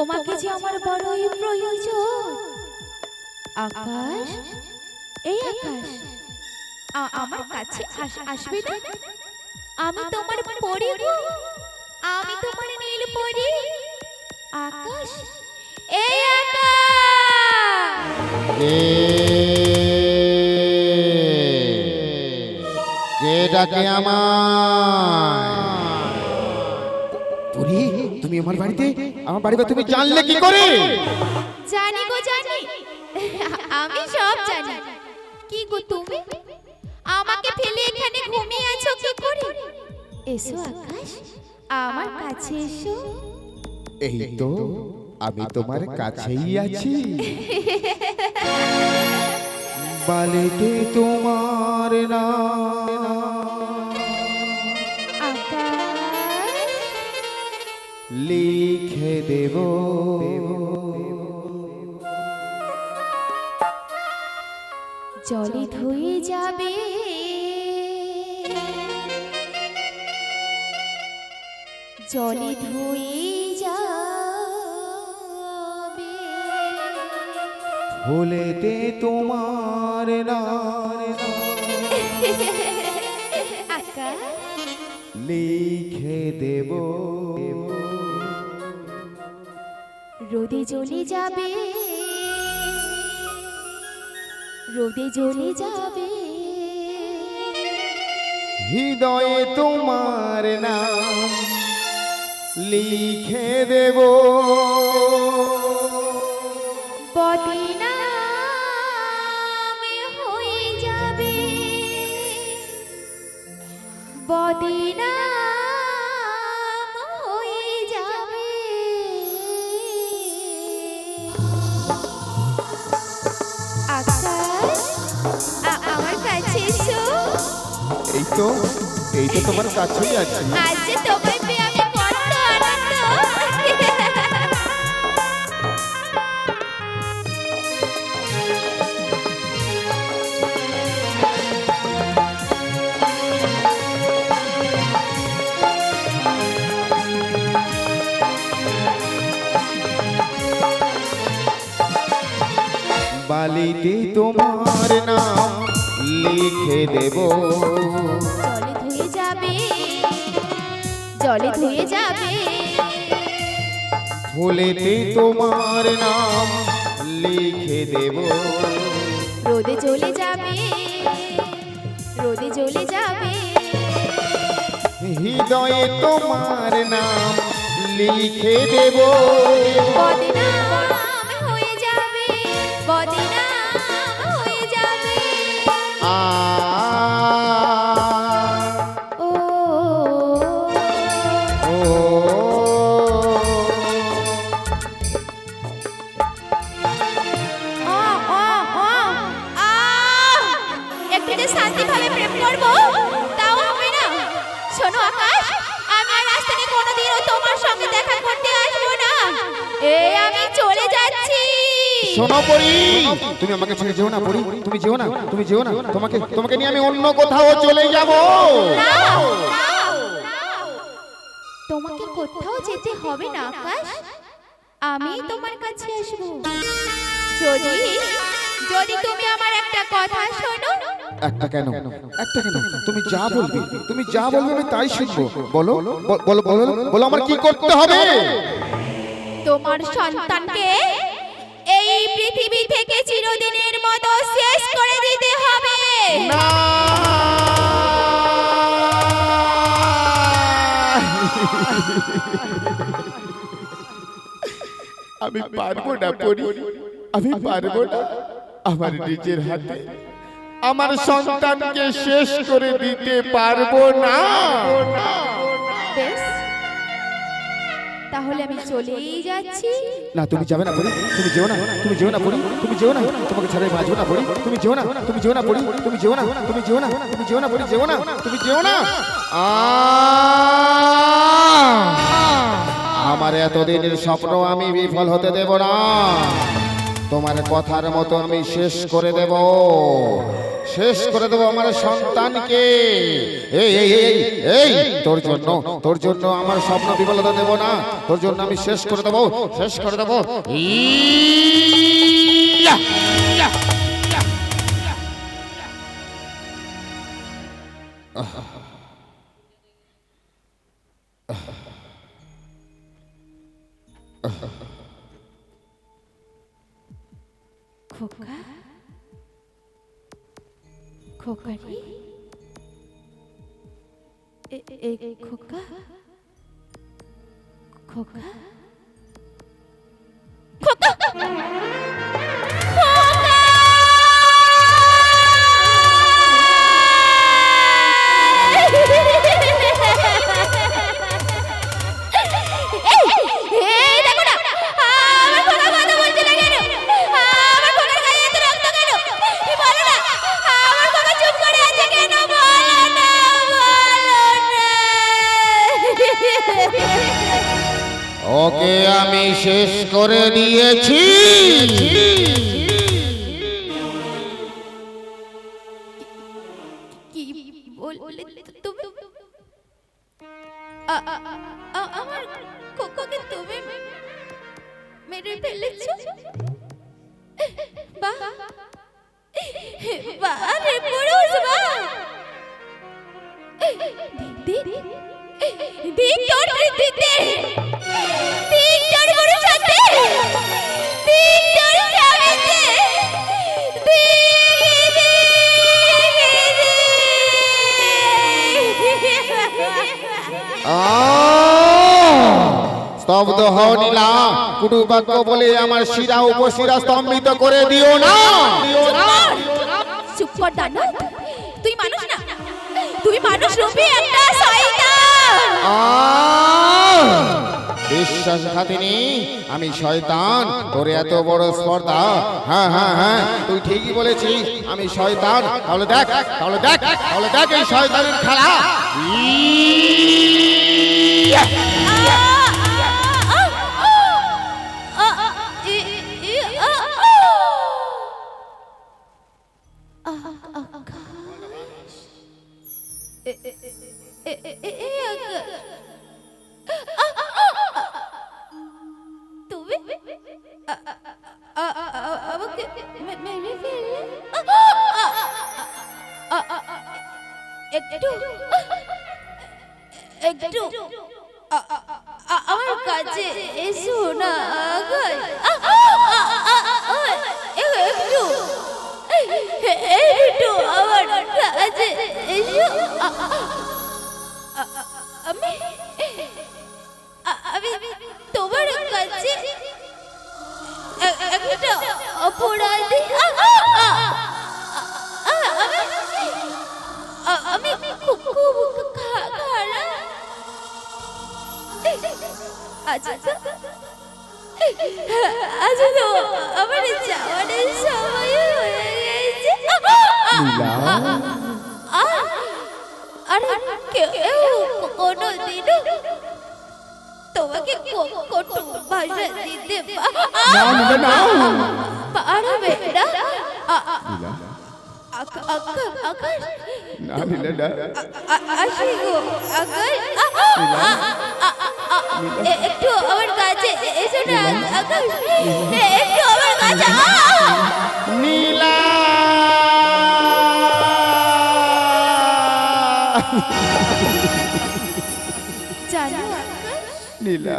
তোমাকে যে আমার বড়ই প্রয়োজন। আকাশ? এই আকাশ। আমার কাছে আস- আসবে না? আমি তোমার পরি গো। আমি তোমার নীল পরি। আকাশ? এই আকাশ! কে? কে ডাকে আমায়? তুমি আমার বাড়িতে আমার বাড়িতে তুমি জানলে কি করে? জানি গো জানি। আমি সব জানি। কি গো তুমি? আমাকে ফেলে এখানে ঘুমিয়ে আছো কি করে? এসো আকাশ আমার কাছে এসো। এই তো আমি তোমার কাছেই আছি। বালিতে তোমার নাম আকাশ। লিখে দেব। জলে ধুয়ে যাবে। জলে ধুয়ে যাবে। ফুলেতে তোমার লিখে দেব। রোদে চলে যাবে। রোদে চলে যাবে। হৃদয়ে তোমার নাম লিখে দেব। বদিনামে তো এই তো তোমার কাছেই আছে। আজ যে দেব। জলে ধুয়ে যাবে জলে ধুয়ে যাবে। ফুলেতে তোমার নাম লিখে দেব। রোদে চলে যাবে রোদে চলে যাবে। হৃদয়ে তোমার নাম লিখে দেব। বদনাম হয়ে শোনো পরি তুমি আমাকে ছেড়ে যেও না পরি তুমি যেও না তুমি যেও না তোমাকে তোমাকে নিয়ে আমি অন্য কোথাও চলে যাব তোমাকে কোথাও যেতে হবে না আকাশ আমি তোমার কাছে আসব যদি যদি তুমি আমার একটা কথা শোনো একটা কেন একটা কেন তুমি যা বলবে তুমি যা বলবে আমি তাই শুনব বলো বলো বলো বলো আমার কি করতে হবে তোমার সন্তানকে পৃথিবী থেকে চিরদিনের মতো শেষ করে দিতে হবে। আমি পারব না পরি। আমি পারব না। আমার নিজের হাতে। আমার সন্তানকে শেষ করে দিতে পারব না। তাহলে আমি চলেই যাচ্ছি। না, তুমি যাবে না পড়ি, তুমি যেও না, তুমি যেও না পড়ি, তুমি যেও না, তোমাকে ছাড়াই বাঁচবো না পড়ি, তুমি যেও না, তুমি যেও না পড়ি, তুমি যেও না, তুমি যেও না, তুমি যেও না পড়ি, যেও না, তুমি যেও না। আমার এতদিনের স্বপ্ন আমি বিফল হতে দেব না। তোমার কথার মতো আমি শেষ করে দেব। শেষ করে দেব আমার সন্তানকে। এই এই এই এই, তোর জন্য তোর জন্য আমার স্বপ্ন বিফলতা দেব না। তোর জন্য আমি শেষ করে দেব, শেষ করে দেব। こかこかりええこかこか আমি শেষ করে দিয়েছি। আমার কোকোকে তুমি মেরে ফেলেছো? বাহ বাহ রে পুরুষ বাহ দিদি দিদি তোর দিদি স্তব্ধ হও নীলা কুটু বাক্য বলে আমার শিরা উপশিরা স্তম্ভিত করে দিও না। চুপ কর দানব তুই মানুষ না? তুই মানুষ রূপী একটা শয়তান। আমি শয়তান। তোর এত বড় স্পর্ধা। হ্যাঁ হ্যাঁ হ্যাঁ তুই ঠিকই বলেছিস আমি শয়তান। তাহলে দেখ তাহলে দেখ তাহলে দেখ এই শয়তানের খেলা! তুমি আমাকে মেরে ফেললে একটু একটু আ- আ- আ- আমার কাছে এসো না আগাই আ- আ- আ- আ- আ- একটু একটু আমার কাছে এসো আ- আ- আ- আ- আমি আমি তোমার কাছে একটা অপরাধী আচ্ছা আচ্ছা। তো আমার যাওয়ার সময় হয়ে গেছে। আ- আরে কেউ কোনোদিনও তোমাকে কটু ভাষা দিতে পারবে না। আসি গো আকাশ? একটু আমার কাছে এসো না আকাশ। একটু আমার কাছে নীলা। নীলা।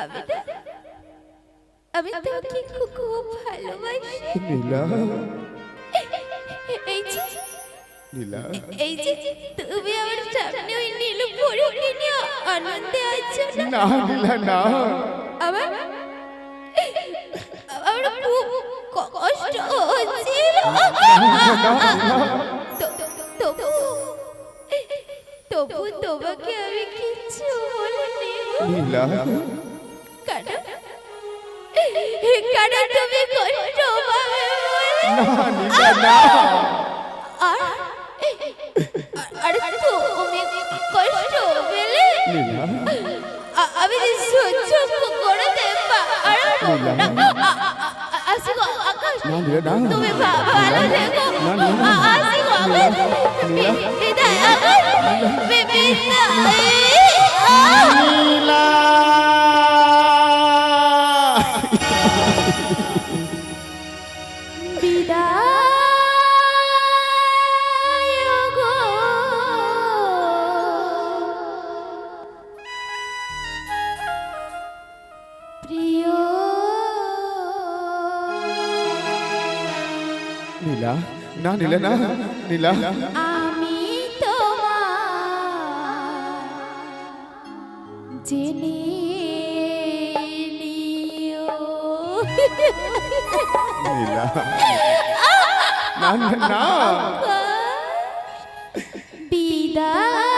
আমি না আমি তোমাকে খুব খুব ভালোবাসি। নীলা। এই যে নীলা। এই যে তুমি আমার সামনে ওই নীল পরীকে নিয়ে আনন্দে আছো না? না নীলা না। আমার আমার খুব কষ্ট হচ্ছিল। তবু তবু তোমাকে আমি কিচ্ছু বলিনি। নীলা। কারণ কারণ তুমি কষ্ট পাবে বলে না নীলা না আর আর তুমি কষ্ট পেলে আমি সহ্য করতে পারব না আকাশ তুমি ভালো থেকো আকাশ বিদায় আকাশ বিদায় নীলা নীলা না? নীলা। আমি তোমার জেনে নীলা। না না না। বিদায়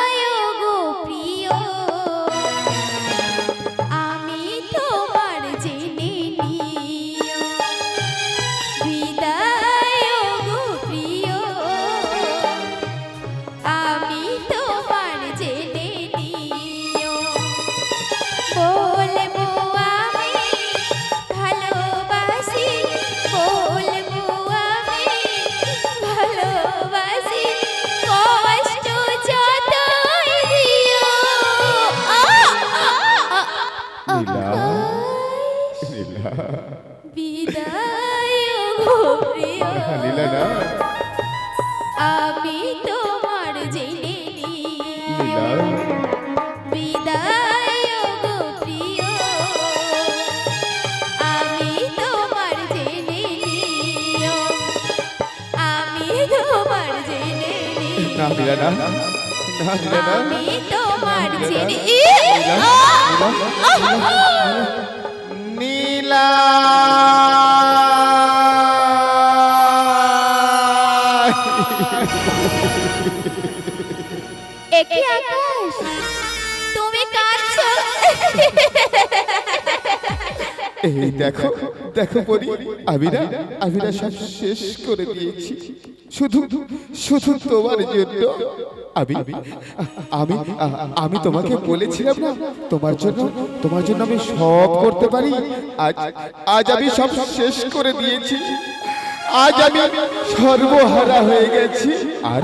না নিও নীলা না না নীলা না আমি তোমার জেনে নীলা। একে আকাশ তুমি কাঁদছো। এই দেখো দেখো পরি আমি না সব শেষ করে দিয়েছি। শুধু শুধু তোমার জন্য। আমি আমি আমি তোমাকে বলেছিলাম না, তোমার জন্য তোমার জন্য আমি সব করতে পারি। আজ আজ আমি সব শেষ করে দিয়েছি। আজ আমি সর্বহারা হয়ে গেছি। আর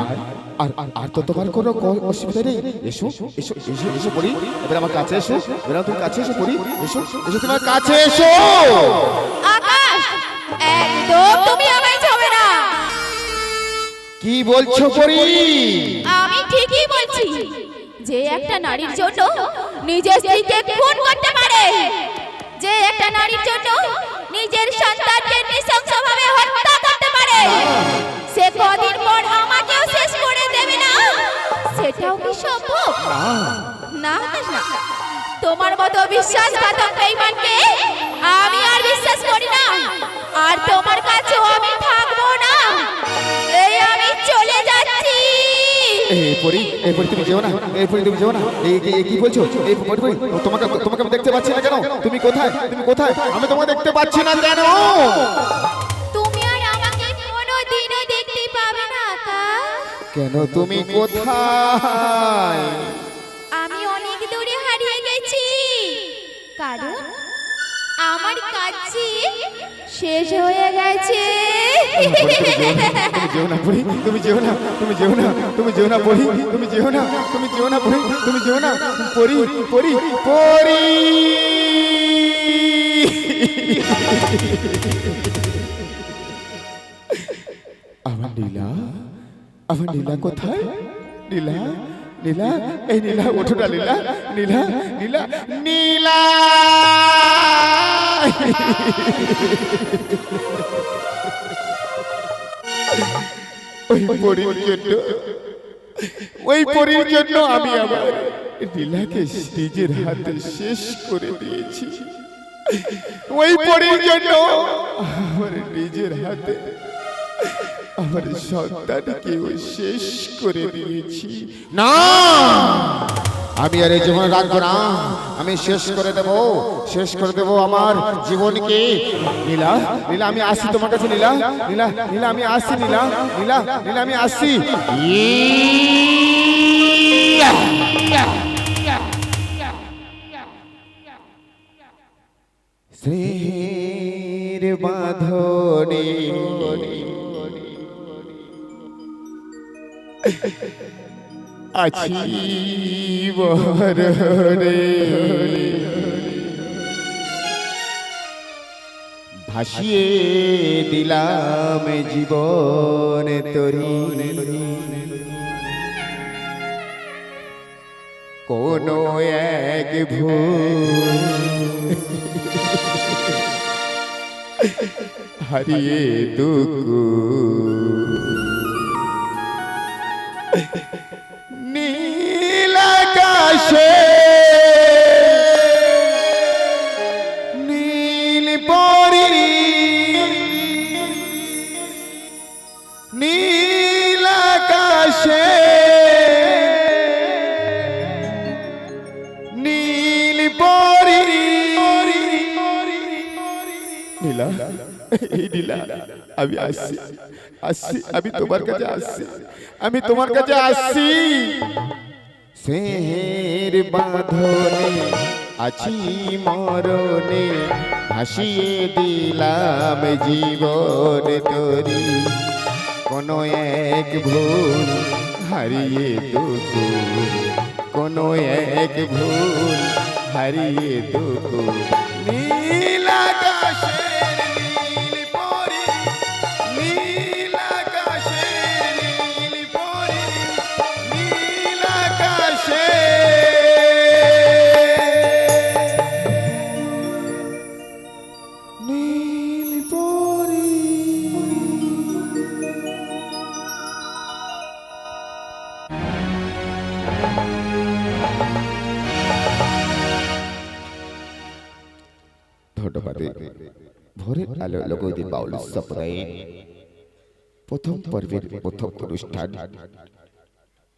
আর, আর- তো তোমার কোনো অসুবিধা নেই। এসো এসো এসো এসো পড়ি। এবার আমার কাছে এসো। এবার তুমি কাছে এসো পড়ি। এসো এসো তোমার কাছে এসো। আকাশ, একদম তুমি না কি বলছো পড়ি আমি ঠিকই বলছি যে একটা নারীর জন্য নিজের স্ত্রীকে খুন করতে পারে। যে একটা নারীর জন্য নিজের সন্তানকে নৃশংসভাবে হত্যা করতে পারে। সে কদিন পর আমাকেও শেষ করে দেবে না। সেটাও কি সম্ভব? না না। তোমার মতো বিশ্বাসঘাতক বেঈমানকে আমি আর বিশ্বাস করি না। আর তোমার কাছেও আমি থাকব না। আমি চলে যাচ্ছি। এই পড়ি এই পড়ি তুমি যেও না। এই তুমি যেও না। এই কি বলছো? এই তোমাকে তোমাকে আমি দেখতে পাচ্ছি না কেন? তুমি কোথায়? তুমি কোথায়? আমি তোমাকে দেখতে পাচ্ছি না কেন? তুমি আর আমাকে কোনোদিনও দেখতে পাবে না কেন তুমি কোথায়? আমি অনেক দূরে হারিয়ে গেছি। কারণ আমার কাছে শেষ হয়ে গেছে। তুমি যেও না তুমি যেও না, তুমি যেও না, তুমি যেও না পড়ি তুমি যেও না, তুমি যেও না পড়ি তুমি যেও না। পড়ি পড়ি পড়ি। আমার নীলা আমার নীলা কোথায়? নীলা নীলা, এই নীলা, ওঠো না নীলা নীলা নীলা। নীলা ওই পরীর জন্য, ওই পরীর জন্য আমি আমার নীলাকে নিজের হাতে শেষ করে দিয়েছি। ওই পরীর জন্য আমার নিজের হাতে আমার সন্তানকেও শেষ করে দিয়েছি। না! আমি আর এই জীবন রাখব না। আমি শেষ করে দেব, শেষ করে দেব আমার জীবনকে। নীলা নীলা, আমি আসি তোমার কাছে, নীলা নীলা নীলা, আমি আসি, নীলা নীলা নীলা, আমি আসি। বাঁধনে। আছি বরণে ভাসিয়ে দিলাম জীবন তরি। কোন এক ভুল হারিয়ে দুঃখ। আমি আসছি আসছি আমি তোমার কাছে আসছি আমি তোমার কাছে আসছি সেহের বাঁধনে আছি মরণে ভাসিয়ে দিলাম জীবন তরি। কোনো এক ভুল হারিয়ে দুঃখ কোনো এক ভুল হারিয়ে দুঃখ পর্বের প্রথম অনুষ্ঠান